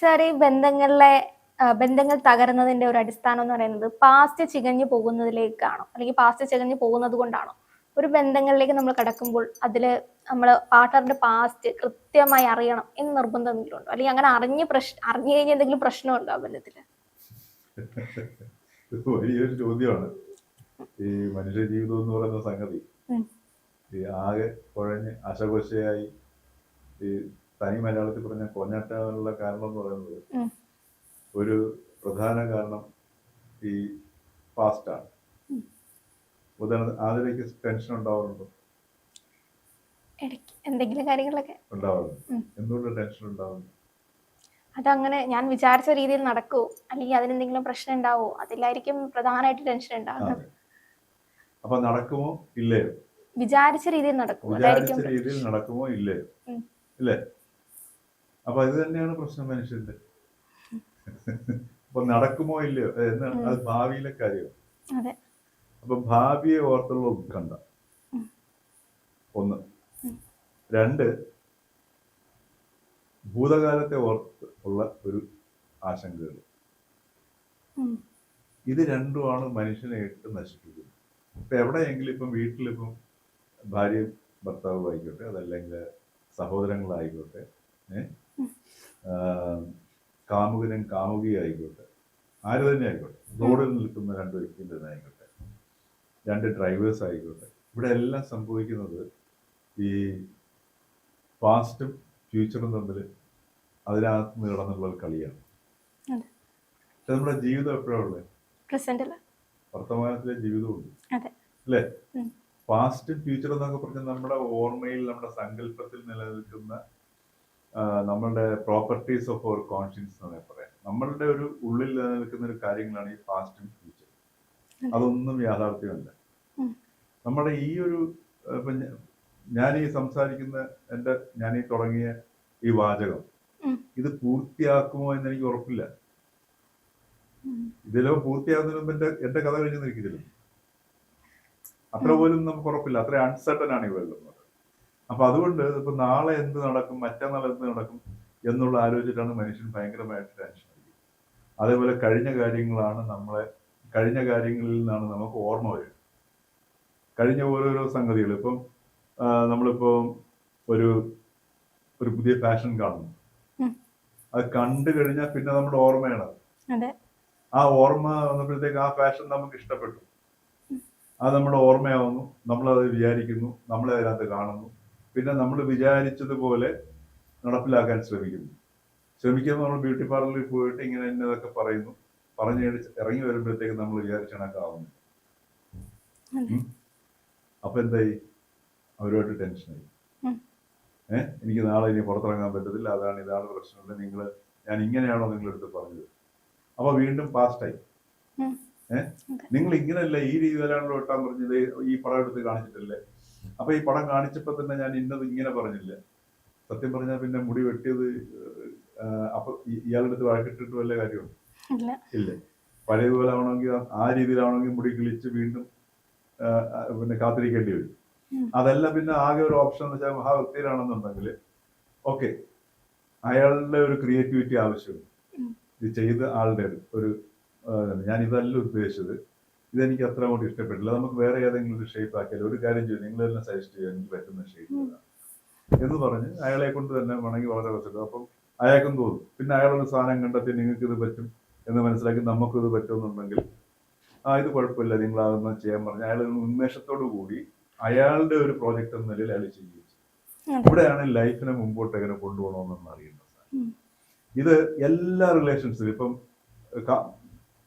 Sir ഈ ബന്ധങ്ങളിലെ ബന്ധങ്ങൾ തകരുന്നതിന്റെ ഒരു അടിസ്ഥാനം എന്ന് പറയുന്നത് പാസ്റ്റ് ചികഞ്ഞു പോകുന്നതിലേക്കാണോ? അല്ലെങ്കിൽ പാസ്റ്റ് ചികഞ്ഞു പോകുന്നത് കൊണ്ടാണോ? ഒരു ബന്ധങ്ങളിലേക്ക് നമ്മൾ കടക്കുമ്പോൾ അതിൽ നമ്മൾ പാർട്ട്ണറിന്റെ പാസ്റ്റ് കൃത്യമായി അറിയണം എന്ന് നിർബന്ധം എന്തെങ്കിലും ഉണ്ടോ അല്ലെങ്കിൽ അങ്ങനെ അറിഞ്ഞ് പ്രശ്നം അറിഞ്ഞു കഴിഞ്ഞാൽ എന്തെങ്കിലും പ്രശ്നമുണ്ടോ ആ ബന്ധത്തിൽ? വലിയൊരു ചോദ്യമാണ്. ഈ മനുഷ്യ ജീവിതം എന്ന് പറയുന്ന സംഗതി. ഈ ആകെ കുഴഞ്ഞ് അശകുശയായി ഈ തനി മലയാളത്തിൽ പറഞ്ഞ കൊഞ്ഞാട്ടാനുള്ള കാരണം എന്ന് പറയുന്നത് ഒരു പ്രധാന കാരണം ഈ പാസ്റ്റാണ് ആണ്. ഉദാഹരണത്തിന് ആദ്യത്തേക്ക് ടെൻഷൻ ഉണ്ടാവാറുണ്ടോ? എന്തെങ്കിലും കാര്യങ്ങളൊക്കെ. ഉണ്ടാവാറുണ്ട്. എന്തുകൊണ്ട് ടെൻഷൻ ഉണ്ടാവുന്നു? അതങ്ങനെ ഞാൻ വിചാരിച്ച രീതിയിൽ നടക്കുമോ അല്ലെങ്കിൽ അതിനെന്തെങ്കിലും പ്രശ്നം ഉണ്ടാവോ? അതിലായിരിക്കും പ്രധാനമായിട്ട് ടെൻഷൻ ഉണ്ടാവുന്നത്. അപ്പൊ നടക്കുമോ? ഇല്ലേ വിചാരിച്ച രീതിയിൽ നടക്കുമോ വിചാരിച്ച രീതിയിൽ നടക്കുമോ? ഇല്ലയോ? ഇല്ലേ? അപ്പൊ ഇത് തന്നെയാണ് പ്രശ്നം മനുഷ്യന്റെ. അപ്പൊ നടക്കുമോ ഇല്ലയോ? എന്നാണ് അത് ഭാവിയിലെ കാര്യം അതെ. അപ്പൊ ഭാവിയെ ഓർത്തുള്ള ഉത്കണ്ഠ. ഒന്ന്. രണ്ട് ഭൂതകാലത്തെ ഓർത്ത് ഉള്ള ഒരു ആശങ്കകൾ. ഇത് രണ്ടുമാണ് മനുഷ്യനെ ഇട്ട് നശിപ്പിക്കുന്നത്. ഇപ്പൊ എവിടെയെങ്കിലും ഇപ്പം വീട്ടിലിപ്പം ഭാര്യയും ഭർത്താവും ആയിക്കോട്ടെ അതല്ലെങ്കിൽ സഹോദരങ്ങളായിക്കോട്ടെ ഏ? കാമുകനും കാമുകിയും ആയിക്കോട്ടെ. ആര് തന്നെ ആയിക്കോട്ടെ. റോഡിൽ നിൽക്കുന്ന രണ്ട് വ്യക്തിന്റെ തന്നെ ആയിക്കോട്ടെ. രണ്ട് ഡ്രൈവേഴ്സ് ആയിക്കോട്ടെ. ഇവിടെ എല്ലാം സംഭവിക്കുന്നത് ഈ പാസ്റ്റും ഫ്യൂച്ചറും തമ്മിൽ അതിനകത്ത് നിന്ന് കിടന്നുള്ള ഒരു കളിയാണ്. നമ്മുടെ ജീവിതം എപ്പോഴാണ് ഉള്ളത്? വർത്തമാനത്തിലെ ജീവിതമുണ്ട്. അല്ലേ? പാസ്റ്റും ഫ്യൂച്ചറും എന്നൊക്കെ പറഞ്ഞാൽ നമ്മുടെ ഓർമ്മയിൽ നമ്മുടെ സങ്കല്പത്തിൽ നിലനിൽക്കുന്ന നമ്മളുടെ പ്രോപ്പർട്ടീസ് ഓഫ് അവർ കോൺഷ്യൻസ് എന്ന് പറയാം നമ്മളുടെ ഒരു ഉള്ളിൽ നിലനിൽക്കുന്ന ഒരു കാര്യങ്ങളാണ് ഈ പാസ്റ്റും ഫ്യൂച്ചറും അതൊന്നും യാഥാർത്ഥ്യമല്ല. നമ്മുടെ ഈ ഒരു ഞാൻ ഈ സംസാരിക്കുന്ന എന്റെ ഞാൻ ഈ തുടങ്ങിയ ഈ വാചകം ഇത് പൂർത്തിയാക്കുമോ എന്ന് എനിക്ക് ഉറപ്പില്ല. ഇതിലോ പൂർത്തിയാകുന്നതിന് മുമ്പ് എന്റെ എന്റെ കഥ കഴിഞ്ഞ് നിൽക്കുന്നില്ല അത്ര പോലും നമുക്ക് ഉറപ്പില്ല. അത്ര അൺസർട്ടൻ ആണ് ഈ വേൾഡ് അപ്പൊ അതുകൊണ്ട് ഇപ്പൊ നാളെ എന്ത് നടക്കും മറ്റന്നാൾ എന്ത് നടക്കും എന്നുള്ള ആലോചിച്ചിട്ടാണ് മനുഷ്യൻ ഭയങ്കരമായിട്ട് ടെൻഷൻ അടിക്കുന്നത് അതേപോലെ കഴിഞ്ഞ കാര്യങ്ങളാണ് നമ്മളെ കഴിഞ്ഞ കാര്യങ്ങളിൽ നിന്നാണ് നമുക്ക് ഓർമ്മ വരുന്നത്. കഴിഞ്ഞ ഓരോരോ സംഗതികൾ ഇപ്പം നമ്മളിപ്പോ ഒരു ഒരു പുതിയ ഫാഷൻ കാണുന്നു. അത് കണ്ടു കഴിഞ്ഞാൽ പിന്നെ നമ്മുടെ ഓർമ്മയാണ് അത്. അതെ. ആ ഓർമ്മ വന്നപ്പോഴത്തേക്ക് ആ ഫാഷൻ നമുക്ക് ഇഷ്ടപ്പെട്ടു. അത് നമ്മുടെ ഓർമ്മയാവുന്നു. നമ്മളത് വിചാരിക്കുന്നു. നമ്മളെ അതിനകത്ത് കാണുന്നു. പിന്നെ നമ്മൾ വിചാരിച്ചതുപോലെ നടപ്പിലാക്കാൻ ശ്രമിക്കുന്നു. ശ്രമിക്കുന്നത് നമ്മൾ ബ്യൂട്ടി പാർലറിൽ പോയിട്ട് ഇങ്ങനെ ഇന്നതൊക്കെ പറയുന്നു. പറഞ്ഞു ഇറങ്ങി വരുമ്പോഴത്തേക്ക് നമ്മൾ വിചാരിച്ച കണക്കാവുന്നു. അതെ. അപ്പൊ എന്തായി? അവരുമായിട്ട് ടെൻഷനായി. ഏഹ് എനിക്ക് നാളെ ഇനി പുറത്തിറങ്ങാൻ പറ്റത്തില്ല. അതാണ് ഇതാണ് പ്രശ്നമുണ്ട് നിങ്ങൾ ഞാൻ ഇങ്ങനെയാണോ നിങ്ങളെടുത്ത് പറഞ്ഞത്? അപ്പൊ വീണ്ടും പാസ്റ്റായി. ഏഹ് നിങ്ങൾ ഇങ്ങനെയല്ല ഈ രീതിയിലാണല്ലോ വെട്ടാൻ പറഞ്ഞത്? ഈ പടം എടുത്ത് കാണിച്ചിട്ടില്ലേ? അപ്പൊ ഈ പടം കാണിച്ചപ്പോ തന്നെ ഞാൻ ഇന്നത് ഇങ്ങനെ പറഞ്ഞില്ല? സത്യം പറഞ്ഞാൽ പിന്നെ മുടി വെട്ടിയത് അപ്പൊ ഇയാളുടെ അടുത്ത് വഴക്കിട്ടിട്ട് വല്ല കാര്യമുണ്ട്? ഇല്ല. പഴയതുപോലെ ആവണമെങ്കിൽ ആ- രീതിയിലാവണമെങ്കിൽ മുടി കിളിച്ച് വീണ്ടും പിന്നെ കാത്തിരിക്കേണ്ടി വരും. അതെല്ലാം അതല്ല പിന്നെ ആകെ ഒരു ഓപ്ഷൻ എന്ന് വെച്ചാൽ മഹാവ്യക്തിയിലാണെന്നുണ്ടെങ്കിൽ ഓക്കെ അയാളുടെ ഒരു ക്രിയേറ്റിവിറ്റി ആവശ്യമുണ്ട്. ഇത് ചെയ്ത ആളുടെ ഒരു ഞാൻ ഇതല്ല ഉദ്ദേശിച്ചത്. ഇതെനിക്ക് അത്ര അങ്ങോട്ട് ഇഷ്ടപ്പെട്ടില്ല. നമുക്ക് വേറെ ഏതെങ്കിലും ഒരു ഷേപ്പ് ആക്കിയാലും? ഒരു കാര്യം ചെയ്യും. നിങ്ങൾ തന്നെ സജസ്റ്റ് ചെയ്യാൻ എനിക്ക് പറ്റുന്ന ഷേപ്പ് എന്ന് പറഞ്ഞ് അയാളെ കൊണ്ട് തന്നെ വേണമെങ്കിൽ വളരെ വെച്ചിട്ട് അപ്പം അയാൾക്കും തോന്നും. പിന്നെ അയാളൊരു സാധനം കണ്ടെത്തി നിങ്ങൾക്ക് ഇത് പറ്റും എന്ന് മനസ്സിലാക്കി നമുക്കിത് പറ്റുമെന്നുണ്ടെങ്കിൽ ആ ഇത് കുഴപ്പമില്ല നിങ്ങൾ അതൊന്നും ചെയ്യാൻ പറഞ്ഞു അയാൾ ഉന്മേഷത്തോടു കൂടി അയാളുടെ ഒരു പ്രോജക്റ്റ് എന്ന നിലയിൽ അയാൾ ചെയ്യുകയും. ഇവിടെയാണ് ലൈഫിനെ മുമ്പോട്ട് എങ്ങനെ കൊണ്ടുപോകണമെന്ന് അറിയുന്നത് ഇത് എല്ലാ റിലേഷൻസിലും ഇപ്പം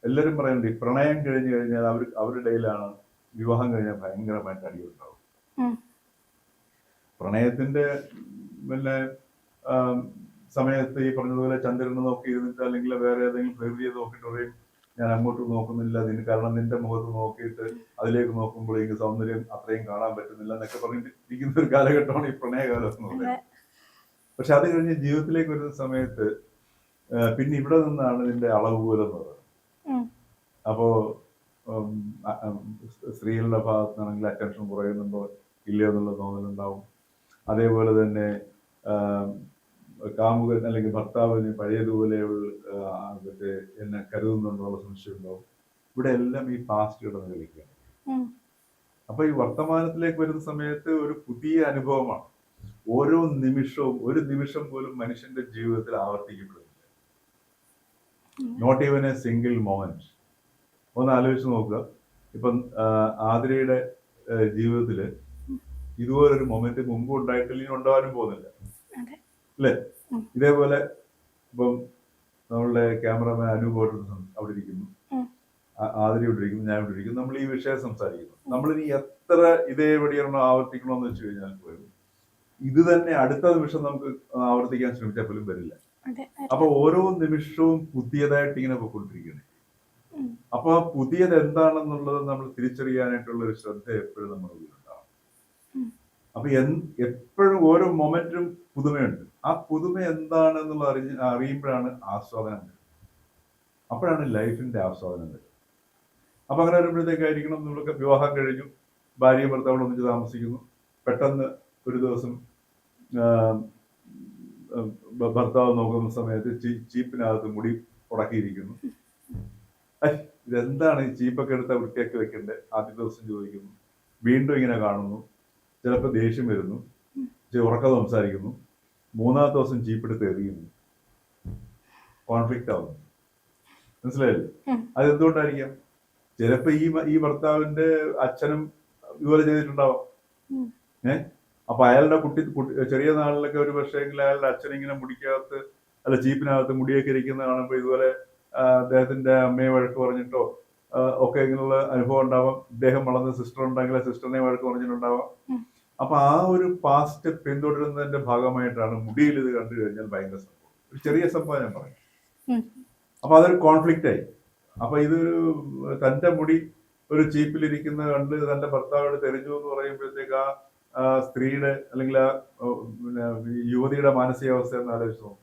എല്ലാവരും പറയുന്നുണ്ട് ഈ പ്രണയം കഴിഞ്ഞു കഴിഞ്ഞാൽ അവർ അവരുടെ ഇടയിലാണ് വിവാഹം കഴിഞ്ഞാൽ ഭയങ്കരമായിട്ട് അടിയുണ്ടാവും. പ്രണയത്തിന്റെ പിന്നെ സമയത്ത് ഈ പറഞ്ഞതുപോലെ ചന്ദ്രനെ നോക്കി ഇരുന്നിട്ട് അല്ലെങ്കിൽ വേറെ ഏതെങ്കിലും പ്രകൃതിയെ നോക്കിയിട്ട് പറയും ഞാൻ അങ്ങോട്ട് നോക്കുന്നില്ല അതിന് കാരണം നിന്റെ മുഖത്ത് നോക്കിയിട്ട് അതിലേക്ക് നോക്കുമ്പോഴേക്ക് സൗന്ദര്യം അത്രയും കാണാൻ പറ്റുന്നില്ല എന്നൊക്കെ പറഞ്ഞിട്ട് ഇരിക്കുന്ന ഒരു കാലഘട്ടമാണ് ഈ പ്രണയകാലം എന്ന് പറയുന്നത്. പക്ഷെ അത് കഴിഞ്ഞ് ജീവിതത്തിലേക്ക് വരുന്ന സമയത്ത് പിന്നെ ഇവിടെ നിന്നാണ് നിന്റെ അളവ് പോലെ എന്ന് അപ്പോ ഉം, അ- സ്ത്രീകളുടെ ഭാഗത്ത് നിന്നാണെങ്കിൽ അറ്റൻഷൻ കുറയുന്നുണ്ടോ? ഇല്ലയോ എന്നുള്ള തോന്നലുണ്ടാവും. അതേപോലെ തന്നെ കാമുകൻ അല്ലെങ്കിൽ ഭർത്താവിന് പഴയതുപോലെയുള്ള മറ്റേ എന്നെ കരുതുന്നുണ്ടോ സംശയം ഉണ്ടാവും ഇവിടെ എല്ലാം ഈ പാസ്റ്റ് കിടന്ന് കളിക്കുകയാണ് അപ്പൊ ഈ വർത്തമാനത്തിലേക്ക് വരുന്ന സമയത്ത് ഒരു പുതിയ അനുഭവമാണ്. ഓരോ നിമിഷവും ഒരു നിമിഷം പോലും മനുഷ്യന്റെ ജീവിതത്തിൽ ആവർത്തിക്കപ്പെടുന്നില്ല not even a single moment ഒന്ന് ആലോചിച്ച് നോക്കുക. ഇപ്പം ആതിരയുടെ ജീവിതത്തിൽ ഇതുപോലെ ഇതുപോലൊരു മൊമെന്റ് മുമ്പ് ഉണ്ടായിട്ടില്ല ഇനി ഉണ്ടാവാനും പോകുന്നില്ല. അല്ലേ. ഇതേപോലെ ഇപ്പം നമ്മളുടെ ക്യാമറമാൻ അനൂപ് അവിടെ ഇരിക്കുന്നു ആതിരി ഇവിടെ ഇരിക്കുന്നു ഞാൻ ഇവിടെ ഇരിക്കുന്നു നമ്മൾ ഈ വിഷയം സംസാരിക്കുന്നു. നമ്മൾ ഇനി എത്ര ഇതേ എവിടെയാണോ ആവർത്തിക്കണമെന്ന് വെച്ച് കഴിഞ്ഞാൽ പോലും ഇത് തന്നെ അടുത്ത നിമിഷം നമുക്ക് ആവർത്തിക്കാൻ ശ്രമിച്ചാൽ പോലും വരില്ല. അപ്പൊ ഓരോ നിമിഷവും പുതിയതായിട്ട് ഇങ്ങനെ പോയിക്കൊണ്ടിരിക്കുന്നത്. അപ്പൊ ആ പുതിയത് എന്താണെന്നുള്ളത് നമ്മൾ തിരിച്ചറിയാനായിട്ടുള്ള ഒരു ശ്രദ്ധ എപ്പോഴും നമ്മുടെ ഉള്ളിലുണ്ടാവും. അപ്പൊ എൻ- എപ്പോഴും ഓരോ മൊമെന്റും പുതുമയുണ്ട്. ആ പുതുമ എന്താണെന്നുള്ള അറിഞ്ഞ് അറിയുമ്പോഴാണ് ആസ്വാദനം വരുന്നത്. അപ്പോഴാണ് ലൈഫിന്റെ ആസ്വാദനം വരുന്നത്. അപ്പൊ അങ്ങനെ വരുമ്പോഴത്തേക്കായിരിക്കണം നമ്മളൊക്കെ വിവാഹം കഴിഞ്ഞു ഭാര്യയും ഭർത്താവ് ഒന്നിച്ച് താമസിക്കുന്നു. പെട്ടെന്ന് ഒരു ദിവസം ഭർത്താവ് നോക്കുന്ന സമയത്ത് ചീപ്പിനകത്ത് മുടി ഉടക്കിയിരിക്കുന്നു ഇതെന്താണ് ഈ ചീപ്പൊക്കെ എടുത്ത വൃത്തിയൊക്കെ വെക്കേണ്ടത് ആദ്യ ദിവസം ചോദിക്കുന്നു. വീണ്ടും ഇങ്ങനെ കാണുന്നു. ചിലപ്പോൾ ദേഷ്യം വരുന്നു. ഉറക്കം സംസാരിക്കുന്നു. മൂന്നാമത്തെ ദിവസം ചീപ്പെടുത്ത് എറിയുന്നു. കോൺഫ്ലിക്റ്റ് ആവുന്നു. മനസ്സിലായില്ലേ. അതെന്തുകൊണ്ടായിരിക്കാം? ചിലപ്പോ ഈ ഈ ഭർത്താവിന്റെ അച്ഛനും ഇതുപോലെ ചെയ്തിട്ടുണ്ടാവാം. ഉം. അപ്പൊ അയാളുടെ കുട്ടി ചെറിയ നാളിലൊക്കെ ഒരു പക്ഷേങ്കിൽ അയാളുടെ അച്ഛൻ ഇങ്ങനെ മുടിക്കകത്ത് അല്ല ജീപ്പിനകത്ത് മുടിയൊക്കെ ഇരിക്കുന്ന കാണുമ്പോൾ ഇതുപോലെ അദ്ദേഹത്തിന്റെ അമ്മയെ വഴക്ക് പറഞ്ഞിട്ടോ ഒക്കെ ഇങ്ങനെയുള്ള അനുഭവം ഉണ്ടാവാം. ഇദ്ദേഹം വളർന്ന സിസ്റ്റർ ഉണ്ടെങ്കിൽ സിസ്റ്ററിനെ വഴക്ക് പറഞ്ഞിട്ടുണ്ടാവാം. അപ്പൊ ആ ഒരു പാസ്റ്റ് പിന്തുടരുന്നതിന്റെ ഭാഗമായിട്ടാണ് മുടിയിൽ ഇത് കണ്ടു കഴിഞ്ഞാൽ ഭയങ്കര സംഭവം. ഒരു ചെറിയ സംഭവം ഞാൻ പറയാം. അപ്പൊ അതൊരു കോൺഫ്ലിക്റ്റ് ആയി. അപ്പൊ ഇത് തന്റെ മുടി ഒരു ചീപ്പിലിരിക്കുന്ന കണ്ട് തന്റെ ഭർത്താവോട് തെരഞ്ഞു എന്ന് പറയുമ്പോഴത്തേക്ക് ആ സ്ത്രീയുടെ അല്ലെങ്കിൽ ആ യുവതിയുടെ മാനസികാവസ്ഥ എന്ന് ആലോചിച്ച് നോക്കും.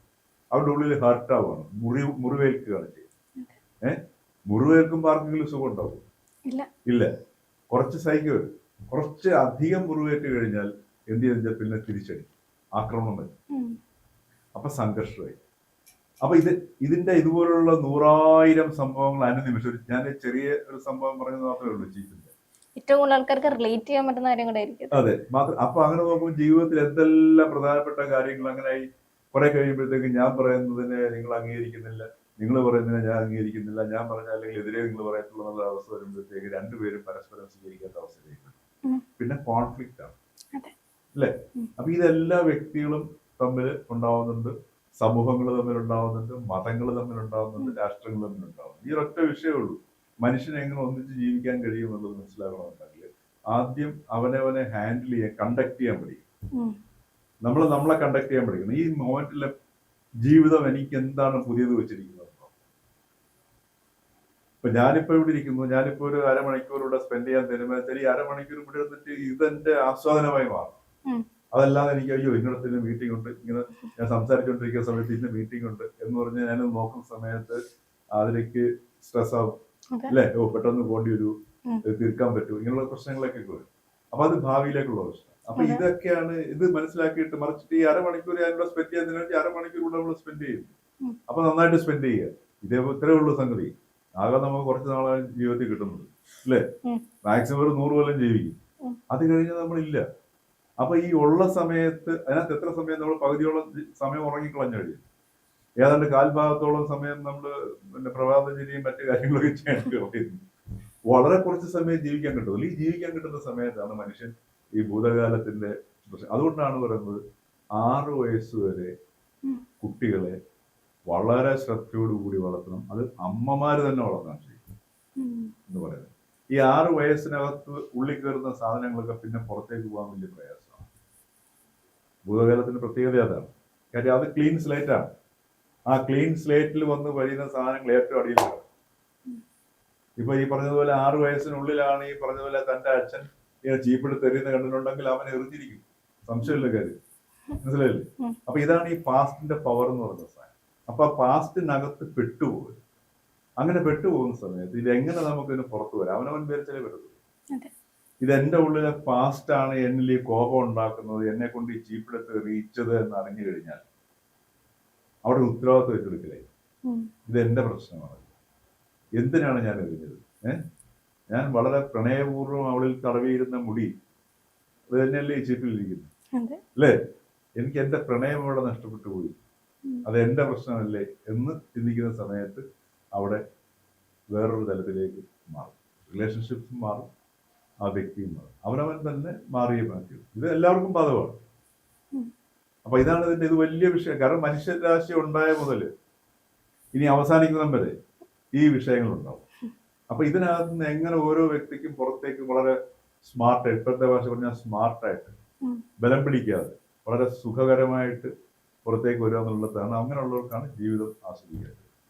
അവരുടെ ഉള്ളിൽ ഹർട്ട് ആവുകയാണ്. മുറി മുറിവേൽക്കുകയാണ് ചെയ്യുന്നത്. ഏഹ് മുറിവേൽക്കുമ്പോൾ ആർക്കെങ്കിലും സുഖം ഉണ്ടാവും ഇല്ല. കുറച്ച് സഹിക്കുക കുറച്ച് അധികം മുറിവേറ്റ് കഴിഞ്ഞാൽ എന്ത് ചെയ്താൽ പിന്നെ തിരിച്ചടി ആക്രമണം വരും. അപ്പൊ സംഘർഷമായി. അപ്പൊ ഇത് ഇതിന്റെ ഇതുപോലുള്ള നൂറായിരം സംഭവങ്ങൾ അനുനിമിഷം ഞാൻ ചെറിയ ഒരു സംഭവം പറയുന്നത് മാത്രമേ ഉള്ളൂ ചീഫിന്റെ ഏറ്റവും കൂടുതൽ ആൾക്കാർക്ക് റിലേറ്റ് ചെയ്യാൻ പറ്റുന്ന കാര്യം കൂടെ ആയിരിക്കും അതെ. അപ്പൊ അങ്ങനെ നോക്കുമ്പോൾ ജീവിതത്തിൽ എന്തെല്ലാം പ്രധാനപ്പെട്ട കാര്യങ്ങൾ അങ്ങനെ കുറെ കഴിയുമ്പോഴത്തേക്ക് ഞാൻ പറയുന്നതിനെ നിങ്ങൾ അംഗീകരിക്കുന്നില്ല നിങ്ങൾ പറയുന്നതിനെ ഞാൻ അംഗീകരിക്കുന്നില്ല ഞാൻ പറഞ്ഞ അല്ലെങ്കിൽ എതിരെ നിങ്ങൾ പറയത്തുള്ളൂ എന്നുള്ള അവസ്ഥ വരുമ്പോഴത്തേക്ക് രണ്ടുപേരും പരസ്പരം സ്വീകരിക്കാത്ത അവസ്ഥയിലേക്ക്. പിന്നെ കോൺഫ്ലിക്റ്റ് ആണ്. അല്ലേ. അപ്പൊ ഇതെല്ലാ വ്യക്തികളും തമ്മിൽ ഉണ്ടാവുന്നുണ്ട്. സമൂഹങ്ങൾ തമ്മിൽ ഉണ്ടാവുന്നുണ്ട്. മതങ്ങൾ തമ്മിൽ ഉണ്ടാവുന്നുണ്ട്. രാഷ്ട്രങ്ങൾ തമ്മിൽ ഉണ്ടാവുന്നുണ്ട്. ഈ ഒരൊറ്റ വിഷയമേ ഉള്ളൂ. മനുഷ്യനെ എങ്ങനെ ഒന്നിച്ച് ജീവിക്കാൻ കഴിയും എന്നുള്ളത് മനസ്സിലാകണമെന്നുണ്ടെങ്കിൽ ആദ്യം അവനവനെ ഹാൻഡിൽ ചെയ്യാൻ കണ്ടക്ട് ചെയ്യാൻ പഠിക്കും. നമ്മൾ നമ്മളെ കണ്ടക്ട് ചെയ്യാൻ പഠിക്കണം ഈ മൊമെന്റിലെ ജീവിതം എനിക്ക് എന്താണ് പുതിയത് വെച്ചിരിക്കുന്നത് ഇപ്പൊ ഞാനിപ്പോ ഇവിടെ ഇരിക്കുന്നു ഞാനിപ്പോ ഒരു അരമണിക്കൂർ ഇവിടെ സ്പെൻഡ് ചെയ്യാൻ തരുമ്പോൾ ഈ അരമണിക്കൂർ ഇവിടെ എടുത്തിട്ട് ഇതെന്റെ ആസ്വാദനമായി മാറും. അതല്ലാതെ എനിക്ക് അയ്യോ ഇങ്ങനത്തെ മീറ്റിംഗ് ഉണ്ട് ഇങ്ങനെ ഞാൻ സംസാരിച്ചുകൊണ്ടിരിക്കുന്ന സമയത്ത് ഇന്ന മീറ്റിംഗ് ഉണ്ട് എന്ന് പറഞ്ഞ് ഞാൻ നോക്കുന്ന സമയത്ത് അതിലേക്ക് സ്ട്രെസ് ആവും. അല്ലേ? ഓ പെട്ടെന്ന് പോണ്ടി ഒരു തീർക്കാൻ പറ്റും. ഇങ്ങനെയുള്ള പ്രശ്നങ്ങളൊക്കെ വരും അപ്പൊ അത് ഭാവിയിലേക്കുള്ള പ്രശ്നം അപ്പൊ ഇതൊക്കെയാണ് ഇത് മനസ്സിലാക്കിയിട്ട് മറിച്ചിട്ട് ഈ അരമണിക്കൂർ ഞാനിവിടെ സ്പെൻഡ് ചെയ്യാൻ വേണ്ടി അരമണിക്കൂർ കൂടെ നമ്മൾ സ്പെൻഡ് ചെയ്യും. അപ്പൊ നന്നായിട്ട് സ്പെൻഡ് ചെയ്യുക. ഇതേ ഇത്രേ ഉള്ളൂ സംഗതി. ആകെ നമുക്ക് കുറച്ച് നാളെ ജീവിതത്തിൽ കിട്ടുന്നത്. അല്ലേ? മാക്സിമം ഒരു നൂറ് കൊല്ലം ജീവിക്കും. അത് കഴിഞ്ഞാൽ നമ്മളില്ല. അപ്പൊ ഈ ഉള്ള സമയത്ത് അതിനകത്ത് എത്ര സമയം നമ്മൾ പകുതിയോളം സമയം സമയം ഉറങ്ങിക്കളഞ്ഞു കഴിയും ഏതാണ്ട് കാൽഭാഗത്തോളം സമയം നമ്മൾ പിന്നെ പ്രഭാതചര്യയും മറ്റു കാര്യങ്ങളൊക്കെ ചെയ്യാൻ കഴിയുന്നു വളരെ കുറച്ച് സമയം ജീവിക്കാൻ കിട്ടുള്ളൂ ഈ ജീവിക്കാൻ കിട്ടുന്ന സമയത്താണ് മനുഷ്യൻ ഈ ഭൂതകാലത്തിന്റെ പ്രശ്നം. അതുകൊണ്ടാണ് പറയുന്നത് ആറ് വയസ്സ് വരെ കുട്ടികളെ വളരെ ശ്രദ്ധയോടുകൂടി വളർത്തണം. അത് അമ്മമാര് തന്നെ വളർത്താൻ ചെയ്യും എന്ന് പറയുന്നത്. ഈ ആറ് വയസ്സിനകത്ത് ഉള്ളിൽ കയറുന്ന സാധനങ്ങളൊക്കെ പിന്നെ പുറത്തേക്ക് പോകാൻ വലിയ പ്രയാസമാണ്. ഭൂതകാലത്തിന്റെ പ്രത്യേകത അതാണ്. കാര്യം അത് ക്ലീൻ സ്ലേറ്റ് ആണ് ആ ക്ലീൻ സ്ലേറ്റിൽ വന്ന് വഴിയുന്ന സാധനങ്ങൾ ഏറ്റവും അടിയിൽ. ഇപ്പൊ ഈ പറഞ്ഞതുപോലെ ആറ് വയസ്സിനുള്ളിലാണ് ഈ പറഞ്ഞതുപോലെ തന്റെ അച്ഛൻ ചീപ്പെടുത്ത് എറിയുന്ന കണ്ടിട്ടുണ്ടെങ്കിൽ അവൻ എറിഞ്ഞിരിക്കും. സംശയമില്ല കാര്യം. മനസ്സിലായില്ലേ. അപ്പൊ ഇതാണ് ഈ പാസ്റ്റിന്റെ പവർ എന്ന് പറയുന്ന സാധനം. അപ്പൊ ആ പാസ്റ്റിനകത്ത് പെട്ടുപോകും അങ്ങനെ പെട്ടുപോകുന്ന സമയത്ത് ഇത് എങ്ങനെ നമുക്ക് ഇതിന് പുറത്തു വരാം? അവനവൻ വിചാരിച്ചാലേ പറ്റത്തുള്ളൂ. ഇത് എന്റെ ഉള്ളിലെ പാസ്റ്റാണ് എന്നിൽ ഈ കോപം ഉണ്ടാക്കുന്നത് എന്നെ കൊണ്ട് ഈ ചീപ്പിടത്ത് റീച്ചത് എന്ന് അറിഞ്ഞു കഴിഞ്ഞാൽ അവിടെ ഉത്തരവാദിത്വം ഏറ്റെടുക്കലായി. ഇത് എന്റെ പ്രശ്നമാണ്. എന്തിനാണ് ഞാൻ എറിഞ്ഞത്? ഏഹ് ഞാൻ വളരെ പ്രണയപൂർവം അവളിൽ തടവിയിരുന്ന മുടി അത് തന്നെയല്ലേ ഈ ചീപ്പിലിരിക്കുന്നത് അല്ലേ? എനിക്ക് എന്റെ പ്രണയം അവിടെ നഷ്ടപ്പെട്ടു പോയി. അത് എന്റെ പ്രശ്നമല്ലേ എന്ന് ചിന്തിക്കുന്ന സമയത്ത് അവിടെ വേറൊരു തലത്തിലേക്ക് മാറും. റിലേഷൻഷിപ്പും മാറും. ആ വ്യക്തിയും മാറും. അവനവൻ തന്നെ മാറിയേ മാറ്റി ഇത് എല്ലാവർക്കും ബാധകമാണ്. അപ്പൊ ഇതാണ് ഇതിന്റെ ഇത് വലിയ വിഷയം. കാരണം മനുഷ്യരാശി ഉണ്ടായ മുതൽ ഇനി അവസാനിക്കുന്ന വരെ ഈ വിഷയങ്ങളുണ്ടാവും. അപ്പൊ ഇതിനകത്ത് നിന്ന് എങ്ങനെ ഓരോ വ്യക്തിക്കും പുറത്തേക്ക് വളരെ സ്മാർട്ടായിട്ട് ഇപ്പോഴത്തെ ഭാഷ പറഞ്ഞാൽ സ്മാർട്ടായിട്ട്. ബലം പിടിക്കാതെ വളരെ സുഖകരമായിട്ട് പുറത്തേക്ക് വരിക എന്നുള്ളതാണ് അങ്ങനെയുള്ളവർക്കാണ് ജീവിതം ആസ്വദിക്കുക.